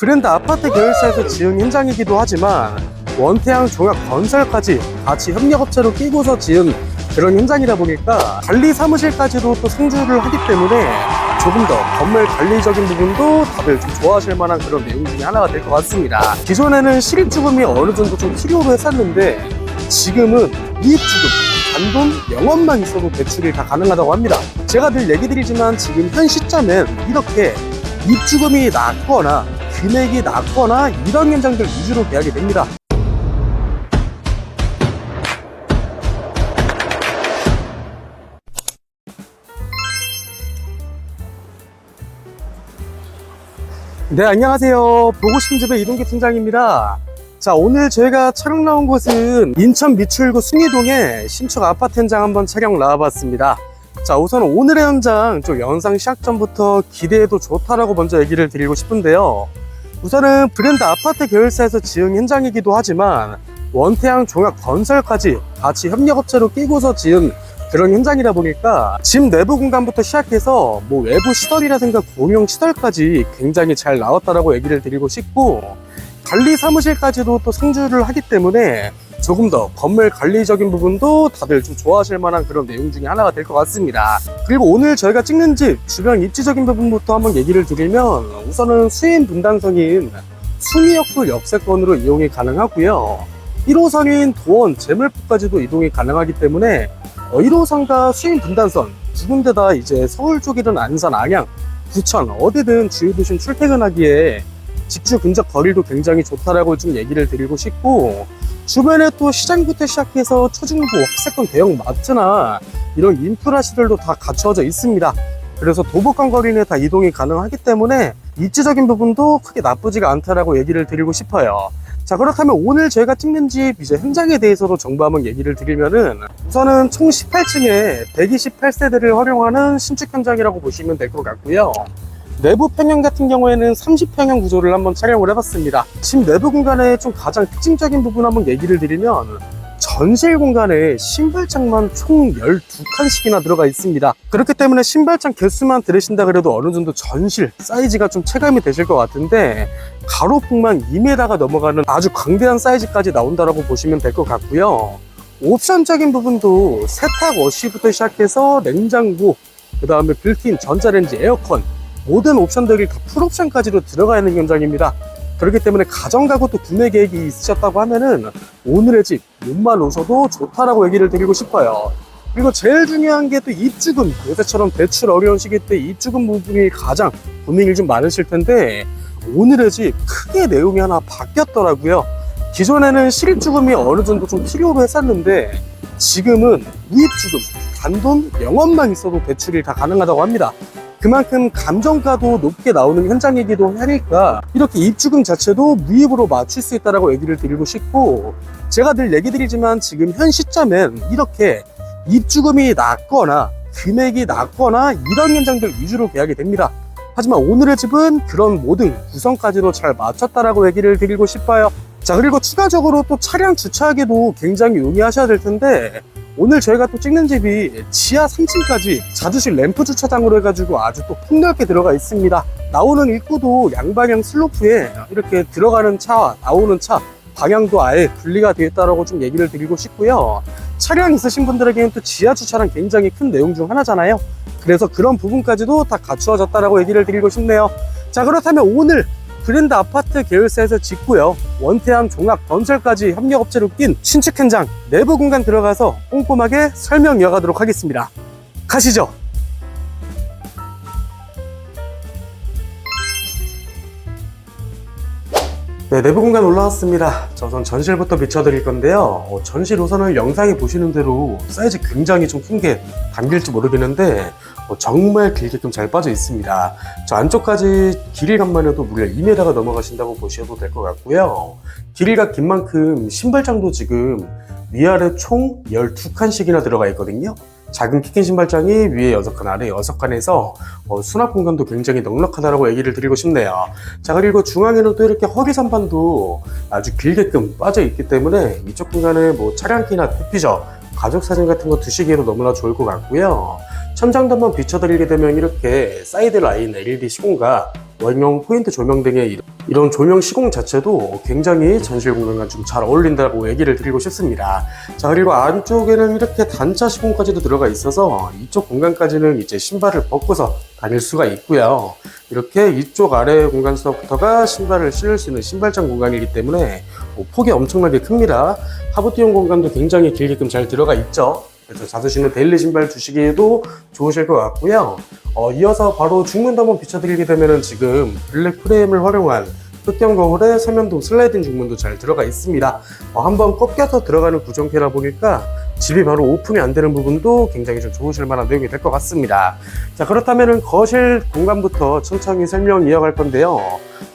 브랜드 아파트 계열사에서 지은 현장이기도 하지만 원태양 종합 건설까지 같이 협력업체로 끼고서 지은 그런 현장이다 보니까 관리 사무실까지도 또 상주를 하기 때문에 조금 더 건물 관리적인 부분도 다들 좀 좋아하실 만한 그런 내용 중에 하나가 될 것 같습니다. 기존에는 실입주금이 어느 정도 좀 필요로 했었는데 지금은 이입주금, 단돈 0원만 있어도 대출이 다 가능하다고 합니다. 제가 늘 얘기 드리지만 지금 현 시점엔 이렇게 입주금이 낮거나 금액이 낮거나 이런 현장들 위주로 계약이 됩니다. 네, 안녕하세요. 보고 싶은 집의 이동기 팀장입니다. 자, 오늘 저희가 촬영 나온 곳은 인천 미추홀구 숭이동의 신축 아파트 현장 한번 촬영 나와봤습니다. 자, 우선 오늘의 현장 좀 영상 시작 전부터 기대해도 좋다라고 먼저 얘기를 드리고 싶은데요. 우선은 브랜드 아파트 계열사에서 지은 현장이기도 하지만 원태양 종합 건설까지 같이 협력업체로 끼고서 지은 그런 현장이다 보니까 집 내부 공간부터 시작해서 뭐 외부 시설이라든가 공용 시설까지 굉장히 잘 나왔다라고 얘기를 드리고 싶고 관리 사무실까지도 또 상주를 하기 때문에 조금 더 건물 관리적인 부분도 다들 좀 좋아하실 만한 그런 내용 중에 하나가 될 것 같습니다. 그리고 오늘 저희가 찍는 집 주변 입지적인 부분부터 한번 얘기를 드리면 우선은 수인 분당선인 순이역도 역세권으로 이용이 가능하고요. 1호선인 도원 제물포까지도 이동이 가능하기 때문에 어, 1호선과 수인 분단선 두 군데 다 이제 서울 쪽이든 안산, 안양, 부천 어디든 주요 도심 출퇴근하기에 직주 근접 거리도 굉장히 좋다라고 좀 얘기를 드리고 싶고 주변에 또 시장부터 시작해서 초중고 학세권 대형 마트나 이런 인프라 시설도 다 갖춰져 있습니다. 그래서 도보권 거리 내에 다 이동이 가능하기 때문에 입지적인 부분도 크게 나쁘지가 않다라고 얘기를 드리고 싶어요. 자 그렇다면 오늘 저희가 찍는 집 이제 현장에 대해서도 정보 한번 얘기를 드리면은 우선은 총 18층에 128세대를 활용하는 신축 현장이라고 보시면 될 것 같고요. 내부 평형 같은 경우에는 30평형 구조를 한번 촬영을 해봤습니다. 집 내부 공간의 좀 가장 특징적인 부분 한번 얘기를 드리면 전실 공간에 신발장만 총 12칸씩이나 들어가 있습니다. 그렇기 때문에 신발장 개수만 들으신다 그래도 어느 정도 전실 사이즈가 좀 체감이 되실 것 같은데 가로폭만 2m가 넘어가는 아주 광대한 사이즈까지 나온다라고 보시면 될 것 같고요. 옵션적인 부분도 세탁 워시부터 시작해서 냉장고, 그 다음에 빌트인 전자레인지, 에어컨 모든 옵션들이 다 풀옵션까지도 들어가 있는 현장입니다. 그렇기 때문에 가정가구 또 구매 계획이 있으셨다고 하면은 오늘의 집 몸만 오셔도 좋다라고 얘기를 드리고 싶어요. 그리고 제일 중요한 게 또 입주금 요새처럼 대출 어려운 시기 때 입주금 부분이 가장 고민이 좀 많으실 텐데 오늘의 집 크게 내용이 하나 바뀌었더라고요. 기존에는 실입주금이 어느 정도 좀 필요로 했었는데 지금은 무입주금 단돈 0원만 있어도 대출이 다 가능하다고 합니다. 그만큼 감정가도 높게 나오는 현장이기도 하니까 이렇게 입주금 자체도 무입으로 맞출 수 있다라고 얘기를 드리고 싶고 제가 늘 얘기 드리지만 지금 현 시점엔 이렇게 입주금이 낮거나 금액이 낮거나 이런 현장들 위주로 계약이 됩니다. 하지만 오늘의 집은 그런 모든 구성까지도 잘 맞췄다라고 얘기를 드리고 싶어요. 자 그리고 추가적으로 또 차량 주차하기도 굉장히 용이하셔야 될 텐데 오늘 저희가 또 찍는 집이 지하 3층까지 자주실 램프 주차장으로 해가지고 아주 또 폭넓게 들어가 있습니다. 나오는 입구도 양방향 슬로프에 이렇게 들어가는 차와 나오는 차 방향도 아예 분리가 있다고 좀 얘기를 드리고 싶고요. 차량 있으신 분들에게는 또 지하 주차랑 굉장히 큰 내용 중 하나잖아요. 그래서 그런 부분까지도 다 갖추어졌다라고 얘기를 드리고 싶네요. 자 그렇다면 오늘 브랜드 아파트 계열사에서 짓고요. 원태양 종합 건설까지 협력업체로 낀 신축 현장 내부 공간 들어가서 꼼꼼하게 설명 이어가도록 하겠습니다. 가시죠. 네, 내부 공간 올라왔습니다. 자, 우선 전실부터 비춰드릴 건데요. 어, 전실 우선은 영상에 보시는 대로 사이즈 굉장히 좀 큰 게 담길지 모르겠는데 어, 정말 길게끔 잘 빠져 있습니다. 저 안쪽까지 길이감만 해도 무려 2m가 넘어가신다고 보셔도 될 것 같고요. 길이가 긴 만큼 신발장도 지금 위아래 총 12칸씩이나 들어가 있거든요. 작은 키큰 신발장이 위에 6칸, 아래 6칸에서 어, 수납 공간도 굉장히 넉넉하다고 얘기를 드리고 싶네요. 자, 그리고 중앙에는 또 이렇게 허리 선반도 아주 길게끔 빠져 있기 때문에 이쪽 공간에 뭐 차량 키나 디퓨저, 가족 사진 같은 거 두시기에도 너무나 좋을 것 같고요. 천장도 한번 비춰드리게 되면 이렇게 사이드 라인 LED 시공과 원형 포인트 조명 등의 이런- 이런 조명 시공 자체도 굉장히 전실 공간과 좀 잘 어울린다고 얘기를 드리고 싶습니다. 자 그리고 안쪽에는 이렇게 단차 시공까지도 들어가 있어서 이쪽 공간까지는 이제 신발을 벗고서 다닐 수가 있고요. 이렇게 이쪽 아래 공간서부터가 신발을 신을 수 있는 신발장 공간이기 때문에 뭐 폭이 엄청나게 큽니다. 하부티용 공간도 굉장히 길게끔 잘 들어가 있죠. 그래서 자주시는 데일리 신발 주시기에도 좋으실 것 같고요. 어, 이어서 바로 중문도 한번 비춰드리게 되면은 지금 블랙 프레임을 활용한 흑경 거울에 세면도 슬라이딩 중문도 잘 들어가 있습니다. 어, 한번 꺾여서 들어가는 구정캐라 보니까 집이 바로 오픈이 안 되는 부분도 굉장히 좀 좋으실 만한 내용이 될 것 같습니다. 자 그렇다면은 거실 공간부터 천천히 설명 이어갈 건데요.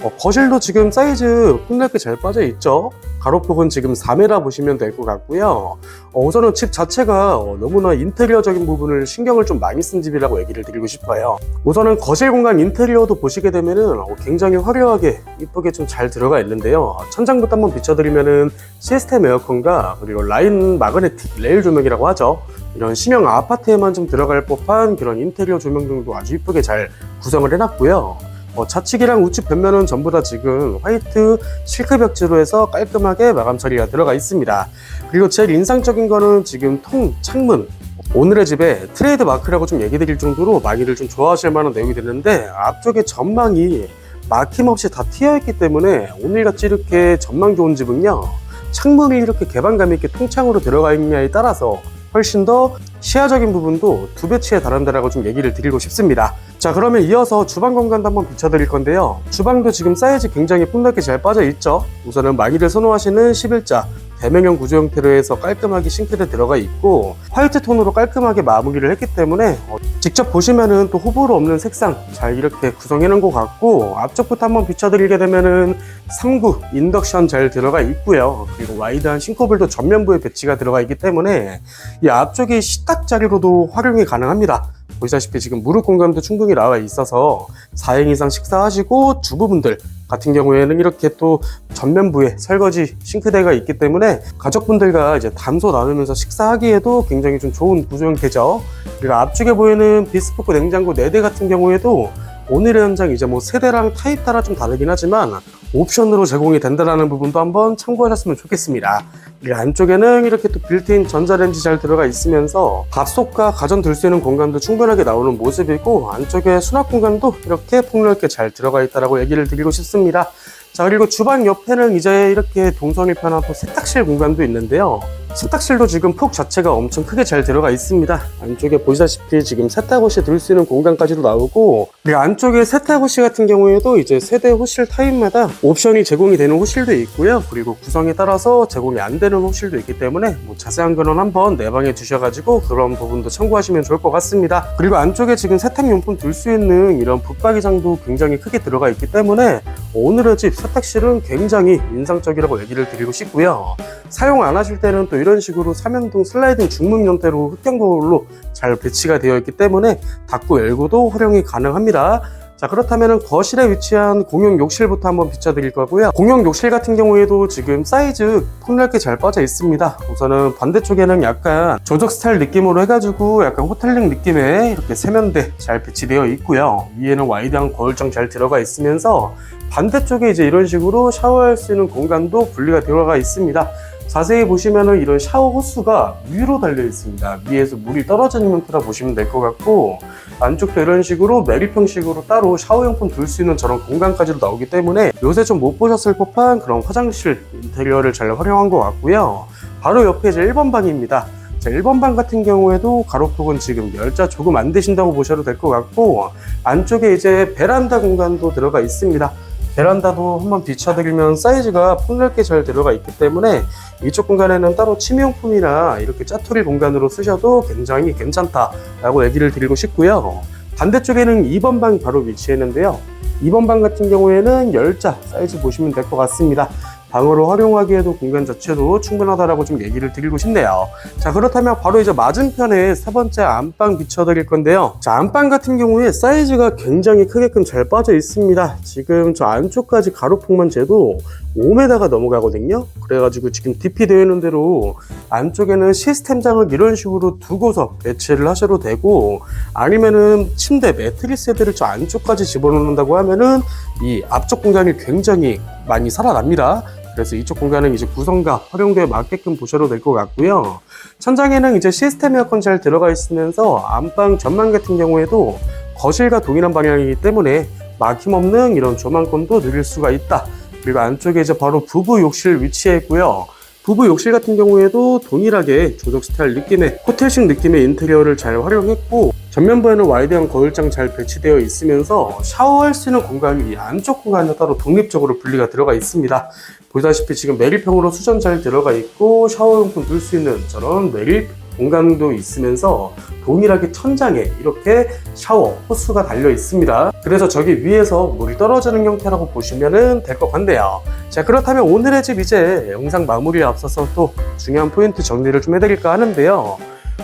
어, 거실도 지금 사이즈 폭넓게 잘 빠져 있죠. 가로폭은 지금 4m 보시면 될 것 같고요. 어, 우선은 집 자체가 어, 너무나 인테리어적인 부분을 신경을 좀 많이 쓴 집이라고 얘기를 드리고 싶어요. 우선은 거실 공간 인테리어도 보시게 되면은 어, 굉장히 화려하게 이쁘게 좀 잘 들어가 있는데요. 천장부터 한번 비춰드리면은 시스템 에어컨과 그리고 라인 마그네틱 레일 조명이라고 하죠. 이런 신형 아파트에만 좀 들어갈 법한 그런 인테리어 조명 등도 아주 이쁘게 잘 구성을 해놨고요. 어, 좌측이랑 우측 벽면은 전부 다 지금 화이트 실크 벽지로 해서 깔끔하게 마감 처리가 들어가 있습니다. 그리고 제일 인상적인 거는 지금 통 창문 오늘의 집에 트레이드 마크라고 좀 얘기 드릴 정도로 많이들 좀 좋아하실 만한 내용이 됐는데 앞쪽에 전망이 막힘없이 다 트여 있기 때문에 오늘같이 이렇게 전망 좋은 집은요 창문이 이렇게 개방감 있게 통창으로 들어가 있냐에 따라서 훨씬 더 시야적인 부분도 두 배치에 달한다라고 좀 얘기를 드리고 싶습니다. 자 그러면 이어서 주방 공간도 한번 비춰드릴 건데요. 주방도 지금 사이즈 굉장히 폭넓게 잘 빠져 있죠. 우선은 많이들 선호하시는 11자 대면형 구조 형태로 해서 깔끔하게 싱크대 들어가 있고 화이트 톤으로 깔끔하게 마무리를 했기 때문에 어, 직접 보시면은 또 호불호 없는 색상 잘 이렇게 구성해 놓은 것 같고 앞쪽부터 한번 비춰드리게 되면은 3구 인덕션 잘 들어가 있고요 그리고 와이드한 싱크볼도 전면부에 배치가 들어가 있기 때문에 이 앞쪽이 식탁 자리로도 활용이 가능합니다 보시다시피 지금 무릎 공간도 충분히 나와 있어서 4인 이상 식사하시고 주부분들 같은 경우에는 이렇게 또 전면부에 설거지 싱크대가 있기 때문에 가족분들과 이제 담소 나누면서 식사하기에도 굉장히 좀 좋은 구조 형태죠. 그리고 앞쪽에 보이는 비스포크 냉장고 4대 같은 경우에도 오늘의 현장 이제 뭐 세대랑 타입 따라 좀 다르긴 하지만 옵션으로 제공이 된다는 부분도 한번 참고하셨으면 좋겠습니다. 그리고 안쪽에는 이렇게 또 빌트인 전자레인지 잘 들어가 있으면서 밥솥과 가전 둘 수 있는 공간도 충분하게 나오는 모습이고 안쪽에 수납 공간도 이렇게 폭넓게 잘 들어가 있다고 얘기를 드리고 싶습니다. 자 그리고 주방 옆에는 이제 이렇게 동선이 편한 또 세탁실 공간도 있는데요. 세탁실도 지금 폭 자체가 엄청 크게 잘 들어가 있습니다. 안쪽에 보시다시피 지금 세탁옷이 들 수 있는 공간까지도 나오고 그리고 안쪽에 세탁옷이 같은 경우에도 이제 세대 호실 타입마다 옵션이 제공이 되는 호실도 있고요. 그리고 구성에 따라서 제공이 안 되는 호실도 있기 때문에 뭐 자세한 거는 한번 내방에 두셔가지고 그런 부분도 참고하시면 좋을 것 같습니다. 그리고 안쪽에 지금 세탁용품 둘수 있는 이런 붙박이장도 굉장히 크게 들어가 있기 때문에 오늘의 집 세탁실은 굉장히 인상적이라고 얘기를 드리고 싶고요. 사용 안 하실 때는 또 이런 식으로 삼연동 슬라이딩 중문 형태로 흑경 거울로 잘 배치가 되어 있기 때문에 닫고 열고도 활용이 가능합니다. 자 그렇다면 거실에 위치한 공용 욕실부터 한번 비춰드릴 거고요. 공용 욕실 같은 경우에도 지금 사이즈 폭넓게 잘 빠져 있습니다. 우선은 반대쪽에는 약간 조적 스타일 느낌으로 해가지고 약간 호텔링 느낌의 이렇게 세면대 잘 배치되어 있고요. 위에는 와이드한 거울장 잘 들어가 있으면서 반대쪽에 이제 이런 식으로 샤워할 수 있는 공간도 분리가 들어가 있습니다 자세히 보시면은 이런 샤워 호스가 위로 달려 있습니다. 위에서 물이 떨어지는 형태라 보시면 될 것 같고 안쪽도 이런 식으로 메리평식으로 따로 샤워용품 둘 수 있는 저런 공간까지도 나오기 때문에 요새 좀 못 보셨을 법한 그런 화장실 인테리어를 잘 활용한 것 같고요. 바로 옆에 이제 1번 방입니다. 자, 1번 방 같은 경우에도 가로폭은 지금 열자 조금 안 되신다고 보셔도 될 것 같고 안쪽에 이제 베란다 공간도 들어가 있습니다. 베란다도 한번 비춰드리면 사이즈가 폭넓게 잘 들어가 있기 때문에 이쪽 공간에는 따로 취미용품이나 이렇게 짜투리 공간으로 쓰셔도 굉장히 괜찮다라고 얘기를 드리고 싶고요. 반대쪽에는 2번 방 바로 위치했는데요. 2번 방 같은 경우에는 열자 사이즈 보시면 될 것 같습니다. 방으로 활용하기에도 공간 자체도 충분하다라고 좀 얘기를 드리고 싶네요. 자, 그렇다면 바로 이제 맞은편에 세 번째 안방 비춰드릴 건데요. 자, 안방 같은 경우에 사이즈가 굉장히 크게끔 잘 빠져 있습니다. 지금 저 안쪽까지 가로폭만 재도 5m가 넘어가거든요. 그래가지고 지금 DP 되어 있는 대로 안쪽에는 시스템장을 이런 식으로 두고서 배치를 하셔도 되고 아니면은 침대 매트리스들을 저 안쪽까지 집어넣는다고 하면은 이 앞쪽 공간이 굉장히 많이 살아납니다. 그래서 이쪽 공간은 이제 구성과 활용도에 맞게끔 보셔도 될 것 같고요. 천장에는 이제 시스템 에어컨 잘 들어가 있으면서 안방 전망 같은 경우에도 거실과 동일한 방향이기 때문에 막힘없는 이런 조망권도 누릴 수가 있다. 그리고 안쪽에 이제 바로 부부 욕실 위치해 있고요. 부부 욕실 같은 경우에도 동일하게 조적 스타일 느낌의 호텔식 느낌의 인테리어를 잘 활용했고 전면부에는 와이드한 거울장 잘 배치되어 있으면서 샤워할 수 있는 공간이 이 안쪽 공간에 따로 독립적으로 분리가 들어가 있습니다. 보다시피 지금 매립형으로 수전 잘 들어가 있고 샤워용품 둘 수 있는 저런 매립 공간도 있으면서 동일하게 천장에 이렇게 샤워 호스가 달려 있습니다. 그래서 저기 위에서 물이 떨어지는 형태라고 보시면 될 것 같네요. 자 그렇다면 오늘의 집 이제 영상 마무리에 앞서서 또 중요한 포인트 정리를 좀 해드릴까 하는데요.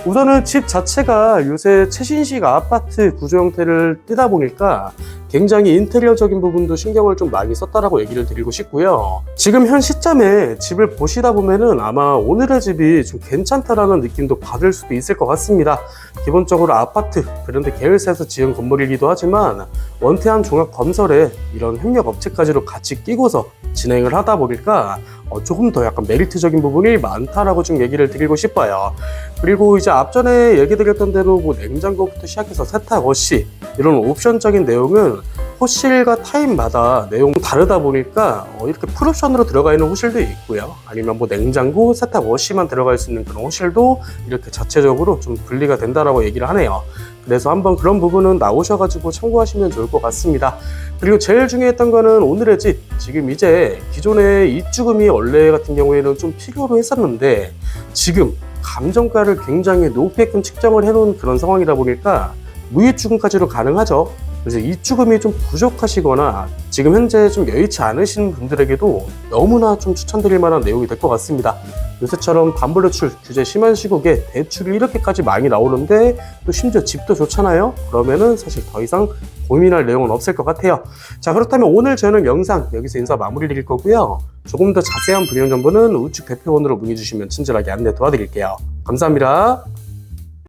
우선은 집 자체가 요새 최신식 아파트 구조 형태를 띠다 보니까 굉장히 인테리어적인 부분도 신경을 좀 많이 썼다라고 얘기를 드리고 싶고요. 지금 현 시점에 집을 보시다 보면은 아마 오늘의 집이 좀 괜찮다라는 느낌도 받을 수도 있을 것 같습니다. 기본적으로 아파트 그런데 계열사에서 지은 건물이기도 하지만 원태한 종합 건설에 이런 협력 업체까지도 같이 끼고서 진행을 하다 보니까 어, 조금 더 약간 메리트적인 부분이 많다라고 좀 얘기를 드리고 싶어요. 그리고 이제 앞전에 얘기 드렸던 대로 뭐 냉장고부터 시작해서 세탁 워시 이런 옵션적인 내용은 호실과 타입마다 내용 다르다 보니까 어, 이렇게 풀옵션으로 들어가 있는 호실도 있고요. 아니면 뭐 냉장고, 세탁 워시만 들어갈 수 있는 그런 호실도 이렇게 자체적으로 좀 분리가 된다라고 얘기를 하네요. 그래서 한번 그런 부분은 나오셔가지고 참고하시면 좋을 것 같습니다. 그리고 제일 중요했던 거는 오늘의 집. 지금 이제 기존의 입주금이 원래 같은 경우에는 좀 필요로 했었는데 지금 감정가를 굉장히 높게끔 측정을 해놓은 그런 상황이다 보니까 무입주금까지도 가능하죠. 그래서 입주금이 좀 부족하시거나 지금 현재 좀 여의치 않으신 분들에게도 너무나 좀 추천드릴 만한 내용이 될 것 같습니다. 요새처럼 반불대출 규제 심한 시국에 대출이 이렇게까지 많이 나오는데 또 심지어 집도 좋잖아요. 그러면은 사실 더 이상 고민할 내용은 없을 것 같아요. 자 그렇다면 오늘 저는 영상 여기서 인사 마무리 드릴 거고요. 조금 더 자세한 분양 정보는 우측 대표원으로 문의 주시면 친절하게 안내 도와드릴게요. 감사합니다.